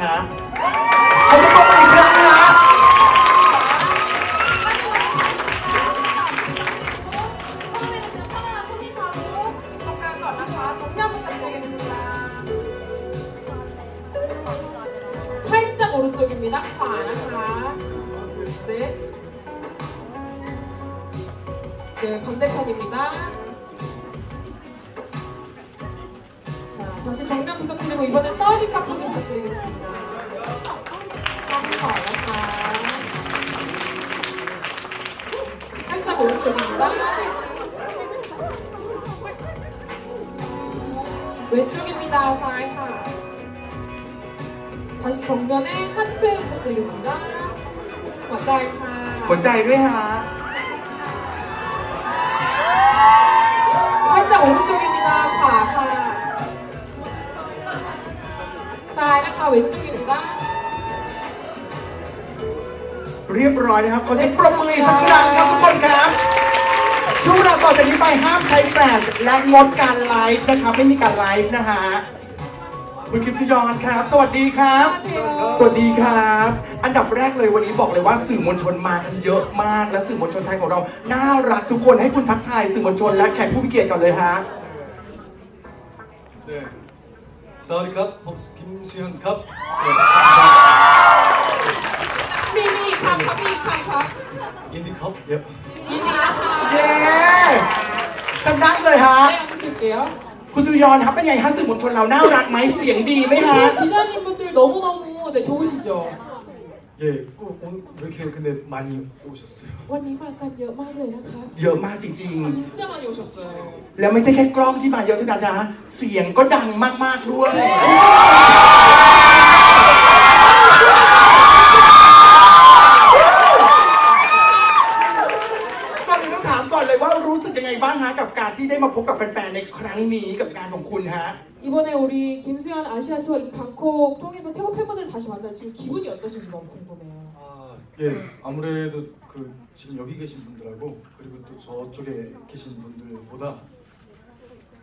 ครับข 살짝 오른쪽입니다. 왼쪽입니다. 사이파. 다시 정면에 하트 부탁드리겠습니다. 맞아이파. หัวใจด้วยฮะ 살짝 오른쪽입니다. 과파. 사이라카 왼쪽입니다. เรียบร้อยนะครับ ขอเสียงปรบมือสักครั้งครับทุกคนครับ ช่วงเวลาต่อจากนี้ไปห้ามใช้แฟลชและงดการไลฟ์นะครับ ไม่มีการไลฟ์นะฮะ คุณคิมซยอนครับ สวัสดีครับ สวัสดีครับ อันดับแรกเลยวันนี้บอกเลยว่าสื่อมวลชนมากันเยอะมาก และสื่อมวลชนไทยของเรา น่ารักทุกคน ให้คุณทักทายสื่อมวลชนและแขกผู้มีเกียรติก่อนเลยฮะสวัสดี 네. 사와디 캅, 범คิม현ยอนครับ. 미미 캄카 미캄카 인디 캅. 예. 인디나카. เย้ชนะเลยฮะ 네, 앉으실게요. คุณสุริยอนครับเป็นไงฮะสื่อมวลชนเราน่ารักไหมเสียงดีไหมฮะ 기자님분들 너무너무 네, 좋으시죠? 예, 어, 오늘 왜 이렇게 근데 많이 오셨어요? วันนี้มากันเยอะมากเลยนะคะ เยอะมากจริง 진짜 많이 오셨어요. ๆ แล้วไม่ใช่แค่กล้องที่มาเยอะเท่านั้นนะเสียงก็ดังมากๆด้วย ก่ บ้างฮะกับการที่ได้มาพบกับแฟนๆในครั้งนี้กับงานของคุณฮะ 이번에 우리 김수현 아시아 투어 이 방콕 통해서 태국 팬분들 다시 만나 지금 기분이 어떠신지 너무 궁금해요. 아, 예. 아무래도 그 지금 여기 계신 분들하고 그리고 또 저쪽에 계신 분들보다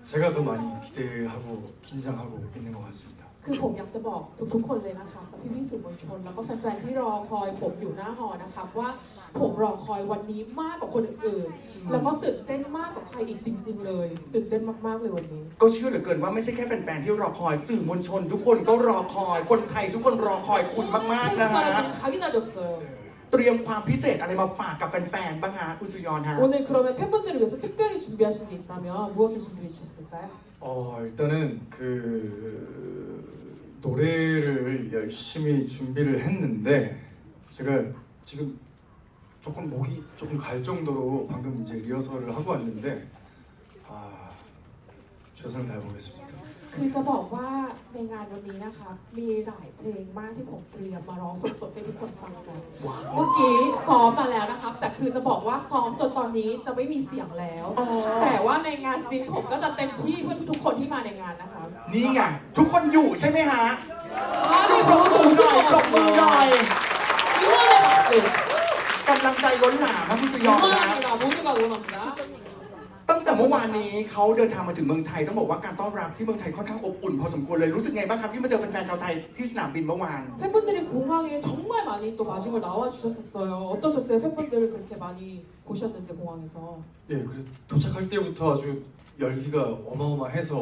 제가 더 많이 기대하고 긴장하고 있는 것 같습니다. คือผมอยากจะบอกทุกๆคนเลยนะคะกับพี่พี่ๆสื่อมวลชน แล้วก็แฟนๆที่รอคอยผมอยู่หน้าหอนะคะว่า ผมรอคอยวันนี้มากกว่าคนอื่นๆ แล้วก็ตื่นเต้นมากกว่าใครอีกจริง ๆ เลย ตื่นเต้นมากๆเลยวันนี้ ก็เชื่อเหลือเกินว่าไม่ใช่แค่แฟนๆที่รอคอยสื่อมวลชน ทุกคนก็รอคอย คนไทยทุกคนรอคอยคุณมากๆนะ 태국 ฮะ 사람들이 다 기다렸어요. เตรียมความพิเศษอะไรมาฝากกับแฟนๆบ้างฮะคุณสุยอนฮะ 오늘 그러면 팬분들을 위해서 특별히 준비하신 게 있다면 무엇을 준비해 주셨을까요? 어, 일단은 그 노래를 열심히 준비를 했는데 제가 지금 조금 목이 조금 갈 정도로 방금 이제 리허설을 하고 왔는데 아 최선을 다해보겠습니다. คือจะบอกว่าในงานวันนี้นะคะ มีหลายเพลงมากที่ผมเตรียมมาร้องสดๆให้ทุกคนฟังกัน เมื่อกี้ซ้อมมาแล้วนะครับ แต่คือจะบอกว่าซ้อมจนตอนนี้จะไม่มีเสียงแล้ว อ๋อ แต่ว่าในงานจริงผมก็จะเต็มที่เพื่อทุกๆคนที่มาในงานนะคะ นี่ไงทุกคนอยู่ใช่ไหมฮะ อ่านี่ ปรบมือหน่อยปรบมือหน่อย 응원의 박수 กำลังใจล้นหลามครับคุณสุยอนนะ 응원합니다 모두가 응원합니다 ตั้งแต่เมื่อวานนี้เขาเดินทางมาถึงเมืองไทยต้องบอกว่าการต้อนรับที่เมืองไทยค่อนข้างอบอุ่นพอสมควรเลยรู้สึกไงบ้างครับที่มาเจอแฟนๆชาวไทยที่สนามบินเมื่อวาน 팬분들이 공항에 정말 많이 또 마중을 나와 주셨었어요 어떠셨어요 팬분들을 그렇게 많이 보셨는데 공항에서 예, 그래서 도착할 때부터 아주 열기가 어마어마해서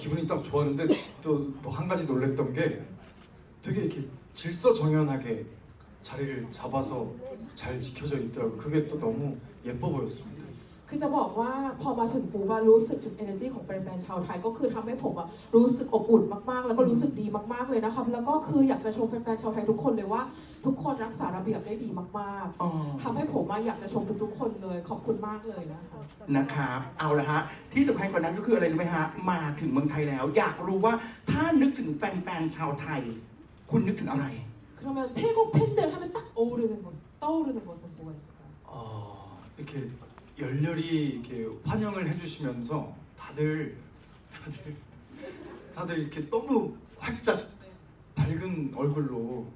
기분이 딱 좋았는데 또 또 한 가지 놀랬던 게 되게 이렇게 질서정연하게 자리를 잡아서 잘 지켜져 있더라고요. 그게 또 너무 예뻐 보였습니다. คือจะบอกว่าพอมาถึงปุ๊บอะรู้สึกถึง energy ของแฟนๆชาวไทยก็คือทำให้ผมอะรู้สึกอบอุ่นมากๆ แล้วก็รู้สึกดีมากๆเลยนะครับแล้วก็คืออยากจะชมแฟนๆชาวไทยทุกคนเลยว่า ทุกคนรักษาระเบียบได้ดีมาก อ๋อ ๆทำให้ผมอะอยากจะชมทุกๆคนเลยขอบคุณมากเลยนะคะ นะครับ เอาละฮะ ที่สำคัญกว่านั้นก็คืออะไรรู้ไหมฮะ มาถึงเมืองไทยแล้ว อยากรู้ว่าถ้านึกถึงแฟนๆชาวไทย คุณนึกถึงอะไร 그러면 태국 팬들 하면 딱 어우르는 것 떠오르는 것은 뭐가 있을까요? 어, 이렇게 열렬히 이렇게 환영을 해주시면서 다들 다들 다들 이렇게 너무 활짝 밝은 얼굴로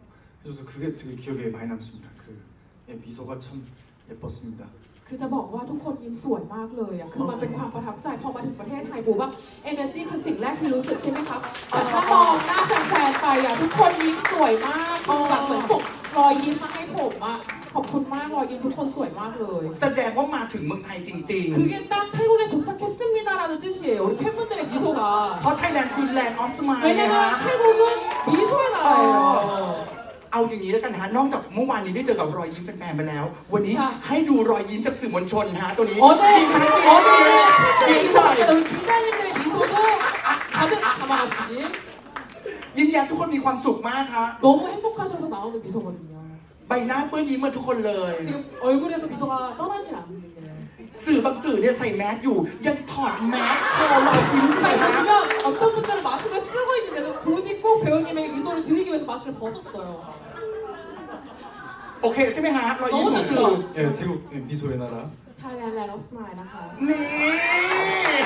해줘서 그게 되게 기억에 많이 남습니다. 그 예, 미소가 참 예뻤습니다. คือจะบอกว่าทุกคนยิ้มสวยมากเลยอะคือมันเป็นความประทับใจพอมาถึงประเทศไทยปุ๊บว่า energy คือสิ่งแรกที่รู้สึกใช่ไหมครับแต่ถ้ามองหน้าแฟนๆไปอะทุกคน วยมาก คือแบบเหมือนส่งรอยยิ้มมาให้ผมอะขอบคุณมากรอยยิ้มทุกคนสวยมากเลย แสดงว่ามาถึงเมืองไทยจริง 그게 딱 태국에 도착했습니다라는 뜻이에요. 우리 팬분들의 미소가. ๆ เพราะไทยแลนด์คือแลนด์ออฟสมายนะ 왜냐면 ฮะ 태국은 미소의 나라예요. เอาอย่างนี้แล้วกันนะฮะ นอกจากเมื่อวานนี้ได้เจอกับรอยยิ้มแฟนๆไปแล้ว วันนี้ ค่ะ ให้ดูรอยยิ้มจากสื่อมวลชนฮะตัวนี้ 어제 ยิ้มให้ดี 어제는 ยิ้ 팬들의 มใส่ 미소가 우리 기자님들의 미소도 가득 담아가시길 ยิ้มแย้มทุกคนมีความสุขมากฮะ 너무 행복하셔서 나오는 미소거든요. ใบหน้าเปื้อนยิ้มเหมือนทุกคนเลย 지금 얼굴에서 미소가 떠나질 않는데. สื่อบางสื่อเนี่ยใส่แมสอยู่ ยังถอดแมสโชว์รอยยิ้มอยู่ 자 เลยนะ 보시면 어떤 분들은 마스크를 쓰고 있는데도 굳이 꼭 배우님에게 미소를 드리기 위해서 마스크를 벗었어요. โอเคใช่ไหมฮะ รอยยิ้มของสื่อ 예, 태국 예, 미소의 나라. Thailand Land of Smile นะคะ นี่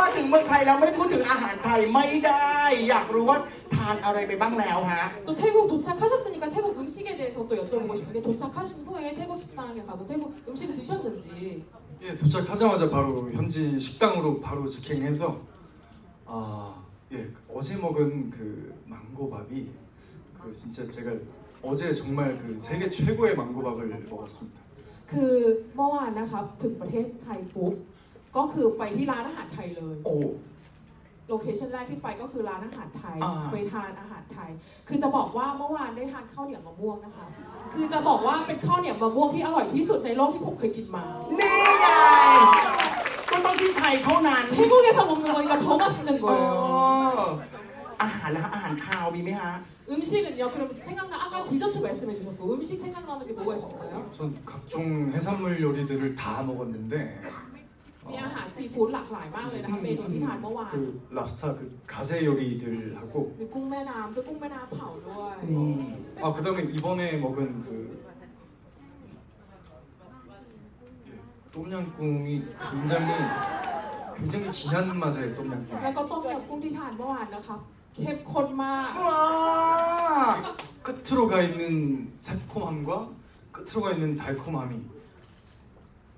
มาถึงเมืองไทยแล้วไม่พูดถึงอาหารไทยไม่ได้ อยากรู้ว่าทานอะไรไปบ้างแล้วฮะ 또 태국 도착하셨으니까 태국 음식에 대해서 또 여쭤보고 싶은 게 도착하신 후에 태국 식당에 가서 태국 음식을 드셨는지 예, 도착하자마자 바로 현지 식당으로 바로 직행해서 아, 예, 어제 먹은 그 망고밥이 그 진짜 제가 어제 정말 그 세계 최고의 망고밥을 먹었습니다. คือเมื่อวานนะคะถึงประเทศไทยปุ๊บ ก็คือไปที่ร้านอาหารไทยเลย โอ้ โลเคชันแรกที่ไปก็คือร้านอาหารไทย อ่า ไปทานอาหารไทย คือจะบอกว่าเมื่อวานได้ทานข้าวเหนียวมะม่วงนะคะ คือจะบอกว่าเป็นข้าวเหนียวมะม่วงที่อร่อยที่สุดในโลกที่ผมเคยกินมา นี่ไงก็ต้องที่ไทยเท่านั้น 태국에서 먹는 거니까 더 맛있는 เอ 거예요. ออาหารแล้วอาหารคาวมีไหมฮะ 음식은요? 그럼 생각나 아까 디저트 말씀해 주셨고 음식 생각나는 게 뭐가 있었어요? 우선 각종 해산물 요리들을 다 먹었는데 มีอาหาร ซีฟู้ดหลากหลายมากเลยนะคะเมนูที่ทานเมื่อวาน 그 랍스타 그 가재 요리들하고 มีกุ้งแม่น้ำด้วยกุ้งแม่น้ำเผาด้วย นี่ 아 그다음에 이번에 먹은 그 예, 똠양꿍이 굉장히 굉장히 진한 맛의 แล้ว 똠양꿍 ก็ต้มยำกุ้งที่ทานเมื่อวานนะคะเข้มข้นมาก ว้า 끝으로 가 있는 새콤함과 끝으로 가 있는 달콤함이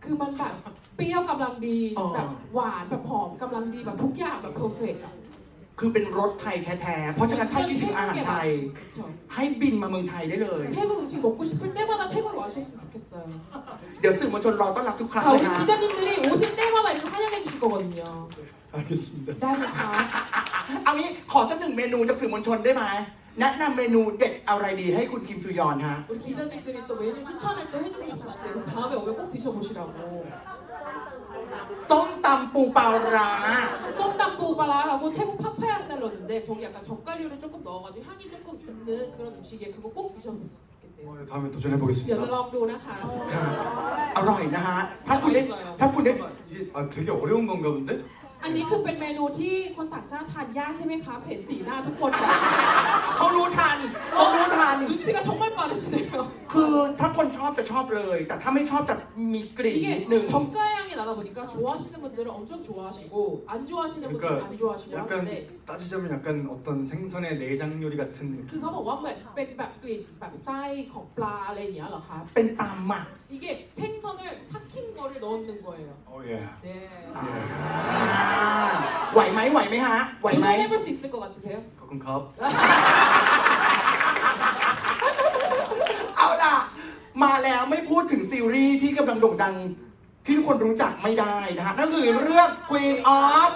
คือมันแบบเปรี้ยวกำลังดีแบบหวานแบบหอมกำลังดีแบบทุกอย่างแบบเพอร์เฟกต์อ่ะ คือเป็นรสไทยแท้ๆ เพราะฉะนั้นถ้าคิดถึงอาหารไทย 그쵸 ให้บินมาเมืองไทยได้เลย 태국 음식 먹고 싶을 때마다 태국에 와주셨으면 좋겠어요 เดี๋ยวสื่อมวลชนรอต้อนรับทุกครั้ง 자 เลย 우리 นะ 기자님들이 오실 때마다 이렇게 환영해 주실 거거든요 알겠습니다. 네 좋다 เอางี้ขอสักหนึ่งเมนูจากสื่อมวลชนได้ไหม แนะนำเมนูเด็ดอะไรดีให้คุณคิมซูยอนฮะ 우리 기자님들이 또 메뉴 추천을 또 해주고 싶으실 때 다음에 오면 꼭 드셔보시라고 ส้มตำปูปลาร้า 썸담보바라라고 태국 파파야 샐러드인데 거기 약간 젓갈류를 조금 넣어가지고 향이 조금 있는 그런 음식이에요 그거 꼭 드셔보셨으면 좋겠대요 어, 네, 다음에 도전해 보겠습니다. เดี๋ยวจะลองดูนะคะ ครับอร่อยนะฮะ ถ้าคุณได้ถ้าคุณได้ 잠깐만, 이게 아 되게 어려운 건가 본데? อันนี้คือเป็นเมนูที่คนต่างชาติทานยากใช่ไหมคะเห็นสีหน้าทุกคนเขารู้ทันเขารู้ทันซิกาช눈치가정말빠르시네요คือถ้าคนชอบจะชอบเลย แต่ถ้าไม่ชอบจะมีกลิ่นนิด 이게 นึง 정가향이 나다 보니까 좋아하시는 분들은 엄청 좋아하시고 안 좋아하시는 분들은 그러니까 안 좋아하시고 약간 하는데 따지자면 약간 어떤 생선의 내장 요리 같은 느 낌. คือเขาบอกว่าเหมือนเป็นแบบกลิ่นแบบไส้ของปลาอะไรอย่างเงี้ยเหรอคะ เป็นตามหมัก이게 생선을 삭힌 거를 넣는 거예요 어 예. 네 อ่าไหวไหมไหวไหมฮะ ไหวไหม 도전해볼 수 있을 것 같으세요? 가끔 갑. เอาล่ะ มาแล้วไม่พูดถึงซีรีส์ที่กำลังโด่งดัง ที่ทุกคนรู้จักไม่ได้นะฮะ นั่นคือเรื่อง Queen of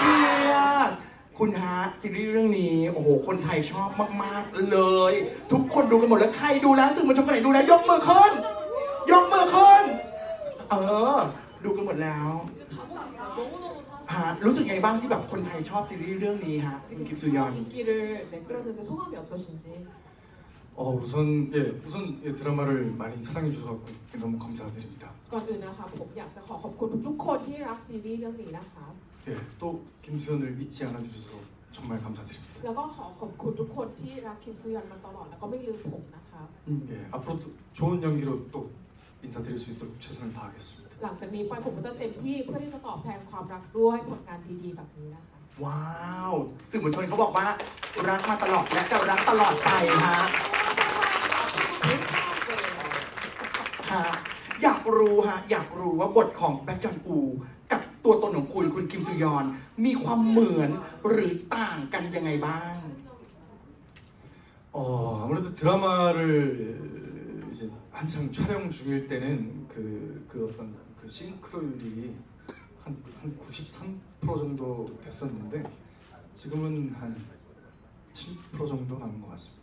Tears คุณฮะ ซีรีส์เรื่องนี้ โอ้โห คนไทยชอบมาก ๆ เลย ทุกคนดูกันหมดแล้ว ใครดูแล้วสื่อมวลชนคนไหนดูแล้ว ยกมือขึ้น ยกมือขึ้น เออ ดูกันหมดแล้ว 지금 다 보셨어요. 너무너무 사랑 ฮะรู้สึกไงบ้างที่แบบคนไทยชอบซีรีส์เรื่องนี้ฮะคุณ 이렇게 กิมซุยอน 큰 인기를 네, 끌었는데 소감이 어떠신지 어 우선 예 우선 예, 드라마를 많이 사랑해 주셔서 너무 감사드립니다. ก่อนอื่นนะคะผมอยากจะขอขอบคุณทุกๆคนที่รักซีรีส์เรื่องนี้นะคะ 예 또 김수현을 잊지 않아 주셔서 정말 감사드립니다. แล้วก็ขอขอบคุณทุกคนที่รักคิมซุยอนมาตลอดแล้วก็ไม่ลืมผมนะคะ 예 앞으로도 좋은 연기로 또 인사드릴 수 있도록 최선을 다하겠습니다. หลังจากนี้ไปผมก็จะเต็มที่เพื่อที่จะตอบแทนความรักด้วยผลงานดีๆแบบนี้นะคะ ว้าว สื่อมวลชนเขาบอกว่า รักมาตลอดและจะรักตลอดไปฮะฮะอยากรู้ฮะ อยากรู้ว่าบทของแบ็กยอนอู กับตัวตนของคุณคุณคิมซุยอน มีความเหมือนหรือต่างกันยังไงบ้าง 어 아무래도 드라마를 이제 한창 촬영 중일 때는 그, 그 어떤 그 싱크로율이 한, 한 93% 정도 됐었는데 지금은 한 7% 정도 남은 것 같습니다.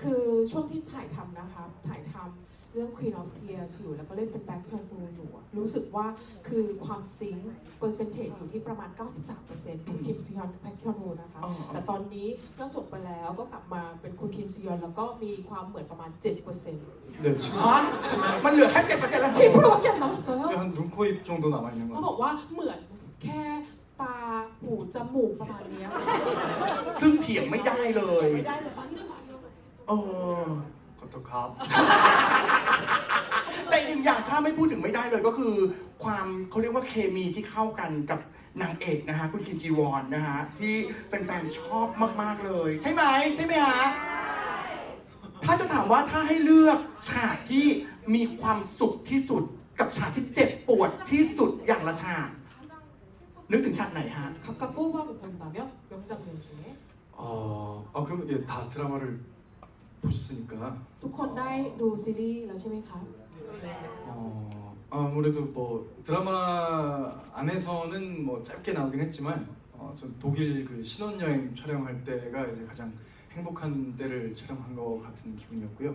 คือช่วงที่ถ่ายทำนะคะถ่ายทำเรื่อง Queen of Tears อยู่แล้วก็เล่นเป็นแบ็คแคนปูอยู่อะ รู้สึกว่าคือความซิงค์เปอร์เซนเทจอยู่ที่ประมาณ 93%คุณคิมซียอนกับแบ็คแคนปูนะคะ อ๋อ แต่ตอนนี้เรื่องจบไปแล้วก็กลับมาเป็นคุณคิมซียอนแล้วก็มีความเหมือนประมาณ 7% 네 지금 ฮะมันเหลือแค่เจ็ดเปอร์เซ็นต์แล้ว 7%밖에 안 남았어요. 한 눈, 코, 입 정도 남아 있는 것 เขาบ 같습니다. อกว่าเหมือนแค่ตาหูจมูกประมาณเนี้ยค่ะ ซึ่งเถียงไม่ได้เลย ไม่ได้เลยปั้นนึง เออ 어떡합? แต่อีกหนึ่งอย่างถ้าไม่พูดถึงไม่ได้เลยก็คือ ความเขาเรียกว่าเคมีที่เข้ากันกับนางเอกนะฮะคุณคิมจีวอนนะฮะที่แฟนๆชอบมากๆเลย ใช่ไหมใช่ไหมฮะถ้าจะถามว่าถ้าให้เลือกฉากที่มีความสุขที่สุด กับฉากที่เจ็บปวดที่สุดอย่างละฉากนึกถึงฉากไหนฮะ 각각 뽑아본다면 명장면 중에 어, 아 그럼 예, 다 드라마를 보셨으니까 ทุกคนได้ดูซีรีส์แล้วใช่ไหมคะ 어, 아무래도 뭐 드라마 안에서는 뭐 짧게 나오긴 했지만 어, 전 독일 그 신혼여행 촬영할 때가 이제 가장 행복한 때를 촬영한 것 같은 기분이었고요.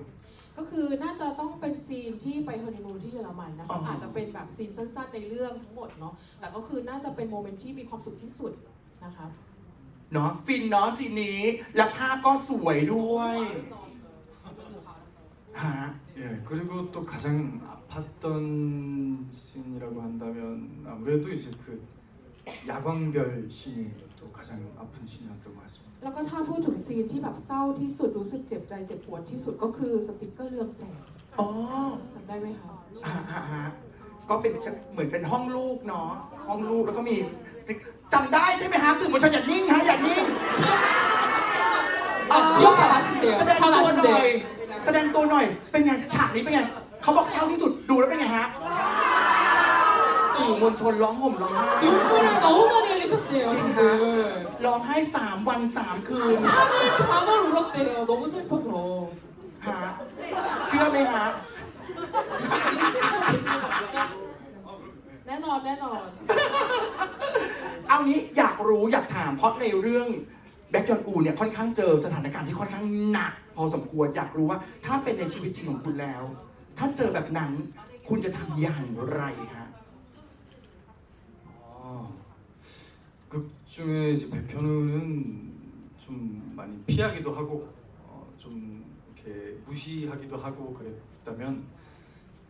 ก็คือน่าจะต้องเป็นซีนที่ไปฮันนีมูนที่เยอรมันนะ อ๋ คะ ออ อาจจะเป็นแบบซีนสั้นๆในเรื่องทั้งหมดเนาะแต่ก็คือน่าจะเป็นโมเมนต์ที่มีความสุขที่สุดนะคะ เนาะฟินเนาะซีนนี้ และภาพก็สวยด้วยฮะ 예 그리고 또 가장 아팠던 씬이라고 한다면 아무래도 이제 그 야광별 씬이 또 가장 아픈 씬이었던 것 같습니다. แล้วก็ถ้าพูดถึงซีนที่แบบเศร้าที่สุดรู้สึกเจ็บใจเจ็บปวดที่สุดก็คือสติกเกอร์เรืองแสง อ๋อ จำได้ไหมคะ อ่าอ่าอ่าก็เป็นจะเหมือนเป็นห้องลูกเนาะห้องลูกแล้วก็มีสติ๊กจำได้ใช่ไหมฮะสื่อมวลชนอย่านิ่งฮะอย่านิ่ง อ่ะยกฐานะสิเดียว แสดง ฐานะ ตัว สิ ห เดี น่ ย อ วย แสดงตัวหน่อย เป็นไงฉากนี้เป็นไงเขาบอกเศร้าที่สุดดูแล้วเป็นไงฮะสื่อมวลชนร้องห่มร้องไห้ 눈물을 너무 많이 흘리셨대요 찡하. 다들 ร้องไห้สามวันสามคืน 3일 밤을 울었대요 너무 슬퍼서 ฮะเชื่อไหมฮะ 믿고 계시는 거 맞죠? 내놔 내놔 เอานี้อยากรู้อยากถามเพราะในเรื่อง แบ็กยอนอูเนี่ยค่อนข้างเจอสถานการณ์ที่ค่อนข้างหนัก พอสมควรอยากรู้ว่าถ้าเป็นในชีวิตจริงของคุณแล้ว ถ้าเจอแบบนั้นคุณจะทำอย่างไรฮะ 아, 극 중에 이제 백현우는 좀 많이 피하기도 하고 어, 좀 이렇게 무시하기도 하고 그랬다면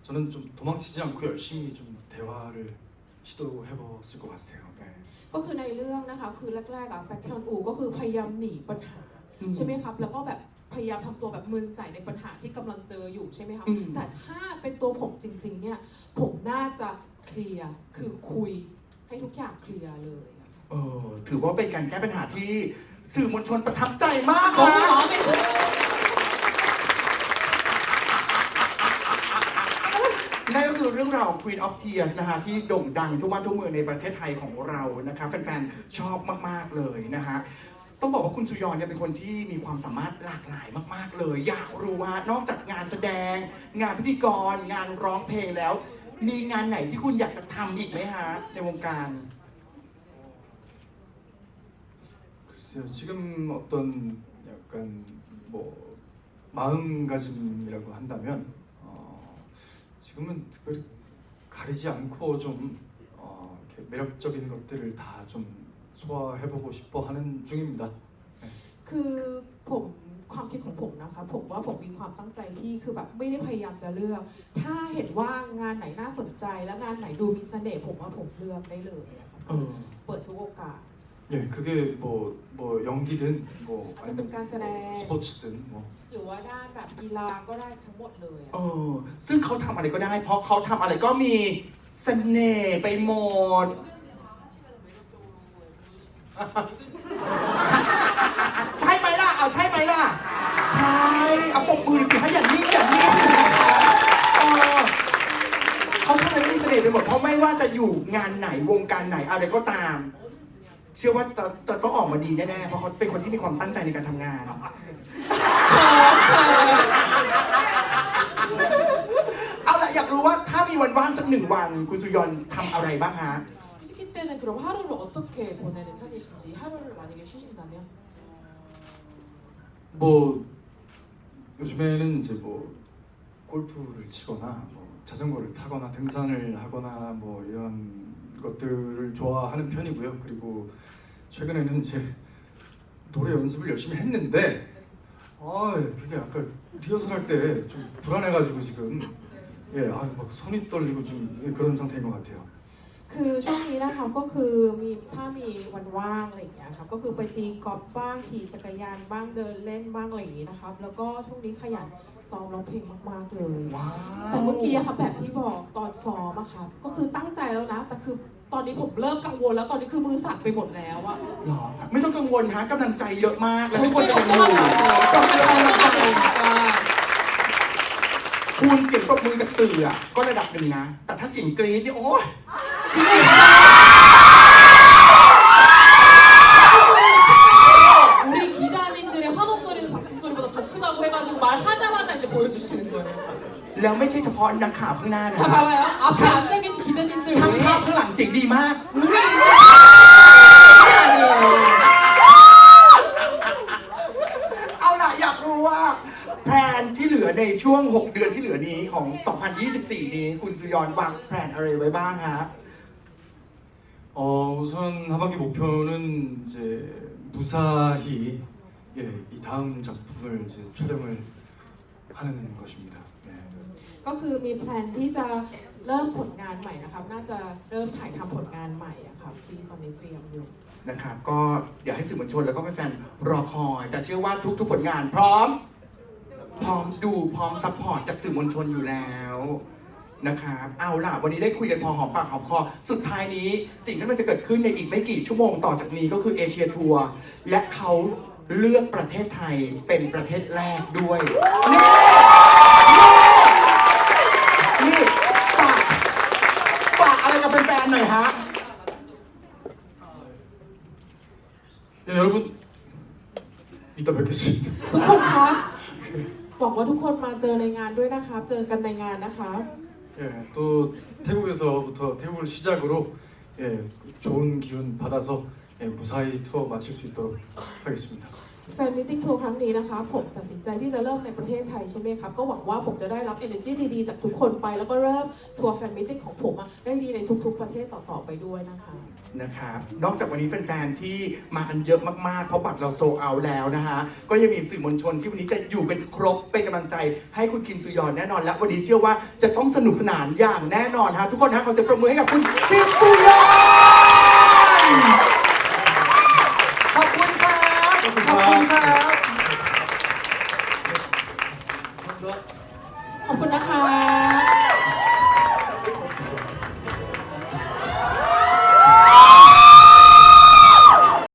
저는 좀 도망치지 않고 열심히 좀 대화를 시도해봤을 것 같아요. 네. ก็คือในเรื่องนะคะคือแรกๆอะแบคฮยอนอูก็คือพยายามหนีปัญหาใช่ไหมครับ แล้วก็แบบพยายามทำตัวแบบมืนใส่ในปัญหาที่กำลังเจออยู่ใช่ไหมครับแต่ถ้าเป็นตัวผมจริง ๆ เนี่ย ผมน่าจะเคลียร์คือคุยให้ทุกอย่างเคลียร์เลยเออถือว่าเป็นการแก้ปัญหาที่สื่อมวลชนประทับใจมากเะขอไปคุย นั่นก็คือเรื่องราวของ Queen of Tears นะฮะที่โด่งดังทั่วบ้านทั่วเมืองในประเทศไทยของเรานะครับแฟนๆชอบมากๆเลยนะฮะต้องบอกว่าคุณสุยอนเนี่ยเป็นคนที่มีความสามารถหลากหลายมากๆเลย อยากรู้ว่านอกจากงานแสดง งานพิธีกร งานร้องเพลงแล้ว มีงานไหนที่คุณอยากจะทำอีกไหมฮะในวงการ 글쎄요, 지금 어떤 약간 뭐 마음가짐이라고 한다면 어, 지금은 특별히 가리지 않고 좀 어, 이렇게 매력적인 것들을 다 좀 소화해보고 싶어 하는 중입니다. คือผมความคิดของผมนะคะ ผมว่าผมมีความตั้งใจที่คือแบบไม่ได้พยายามจะเลือก ถ้าเห็นว่างานไหนน่าสนใจและงานไหนดูมีเสน่ห์ผมว่าผมเลือกได้เลยอะค่ะ เออ เปิดทุกโอกาส 예, 그게 뭐, 뭐 연기든 뭐 อาจจะเป็น 아니면 การแสดง 스포츠든 뭐 หรือว่าด้านแบบกีฬาก็ได้ทั้งหมดเลยอะ เออซึ่งเขาทำอะไรก็ได้ เพราะเขาทำอะไรก็มีเสน่ห์ไปหมด ใช่ไหมล่ะ เอาใช่ไหมล่ะ ใช่ เอาปกมือสิให้อย่างนี้อย่างนี้เออเขาทำอะไรก็มีเสน่ห์ไปหมด เพราะไม่ว่าจะอยู่งานไหนวงการไหนอะไรก็ตาม เชื่อว่าจะจะต้องออกมาดีแน่ๆ เพราะเขาเป็นคนที่มีความตั้งใจในการทำงาน เอาละอยากรู้ว่าถ้ามีวันว่างสักหนึ่งวัน คุณสุยอนทำอะไรบ้างฮะ 쉬기 때는 그럼 하루를 어떻게 보내는 편이신지 하루를 만약에 쉬신다면 뭐 요즘에는 이제 뭐 골프를 치거나 뭐 자전거를 타거나 등산을 하거나 뭐 이런 것들을 좋아하는 편이고요. 그리고 최근에는 이제 노래 연습을 열심히 했는데 아 그게 아까 리허설 할 때 좀 불안해가지고 지금 예아막 손이 떨리고 좀 예, 그런 상태인 것 같아요. คือช่วงนี้นะคะก็คือมีถ้ามีวันว่างอะไรอย่างเงี้ยครับก็คือไปตีกอล์ฟบ้างขี่จักรยานบ้างเดินเล่นบ้างอะไรอย่างงี้นะครับ แล้วก็ช่วงนี้ขยันซ้อมร้องเพลงมากๆเลย ว้าแต่เมื่อกี้อะค่ะแบบที่บอกตอนซ้อมอะค่ะก็คือตั้งใจแล้วนะ แต่คือตอนนี้ผมเริ่มกังวลแล้วตอนนี้คือมือสั่นไปหมดแล้วอะ หรอไม่ต้องกังวลฮะกำลังใจเยอะมากแล้วทุกทุกคคนนจะจะเป็นมาอยู่ถามปรบมือเราให้ต้องกำลัมางใจถามกันคุณเสียงปรบมือจากสื่ออะก็ระดับหนึ่งนะ แต่ถ้าเสียงกรี๊ดนี่โอ้ย 지금 우리 기자님들의 환호 소리는 박수 소리보다 더 크다고 해가지고 말하자마자 이제 보여주시는 거예요. แล้วไม่ใช่เฉพาะนักข่าวข้างหน้านะ 자 봐봐요. 앞에 앉아 계신 기자님들 ช่างภาพ 외에 ข้างหลังเสียงดีมาก 하반기 목표는 이제 무사히 예, 이 다음 작품을 이제 촬영을 하는 것입니다. 네. ก็คือมีแพลนที่จะเริ่มผลงานใหม่นะครับ น่าจะเริ่มถ่ายทำผลงานใหม่อะครับที่ตอนนี้เตรียมอยู่ นะครับ ก็เดี๋ยวให้สื่อมวลชนแล้วก็แฟนๆรอคอย แต่เชื่อว่าทุกๆผลงานพร้อม พร้อมดูพร้อมซัพพอร์ตจากสื่อมวลชนอยู่แล้ว นะครับเอาล่ะ วันนี้ได้คุยกันพอหอมปากหอมคอ สุดท้ายนี้สิ่งที่มันจะเกิดขึ้นในอีกไม่กี่ชั่วโมงต่อจากนี้ก็คือเอเชียทัวร์และเขาเลือกประเทศไทยเป็นประเทศแรกด้วยนี่นี่นี่ฝากฝากอะไรกับแฟนๆหน่อยฮะ 예, 여러분 이따 뵙겠습니다. ทุกคนครับหวังว่าทุกคนมาเจอในงานด้วยนะครับ เจอกันในงานนะครับ 예, 또 태국에서부터 태국을 시작으로 예, 좋은 기운 받아서 예, 무사히 투어 마칠 수 있도록 하겠습니다. แฟนมิทติ้งทัวร์ครั้งนี้นะคะ ผมตัดสินใจที่จะเริ่มในประเทศไทยใช่ไหมครับ ก็หวังว่าผมจะได้รับ energy ดีๆ จากทุกคนไปแล้วก็เริ่มทัวร์แฟนมิทติ้งของผมอะได้ดีในทุก ๆ ประเทศต่อๆไปด้วยนะคะ นะครับนอกจากวันนี้แฟนๆที่มากันเยอะมากๆ เพราะบัตรเราโซเอาแล้วนะฮะก็ยังมีสื่อมวลชนที่วันนี้จะอยู่กันครบเป็นกำลังใจให้คุณคิมซุยอนแน่นอน และวันนี้เชื่อว่าจะต้องสนุกสนานอย่างแน่นอนฮะทุกคนฮะขอเสียงปรบมือให้กับคุณคิมซุยอน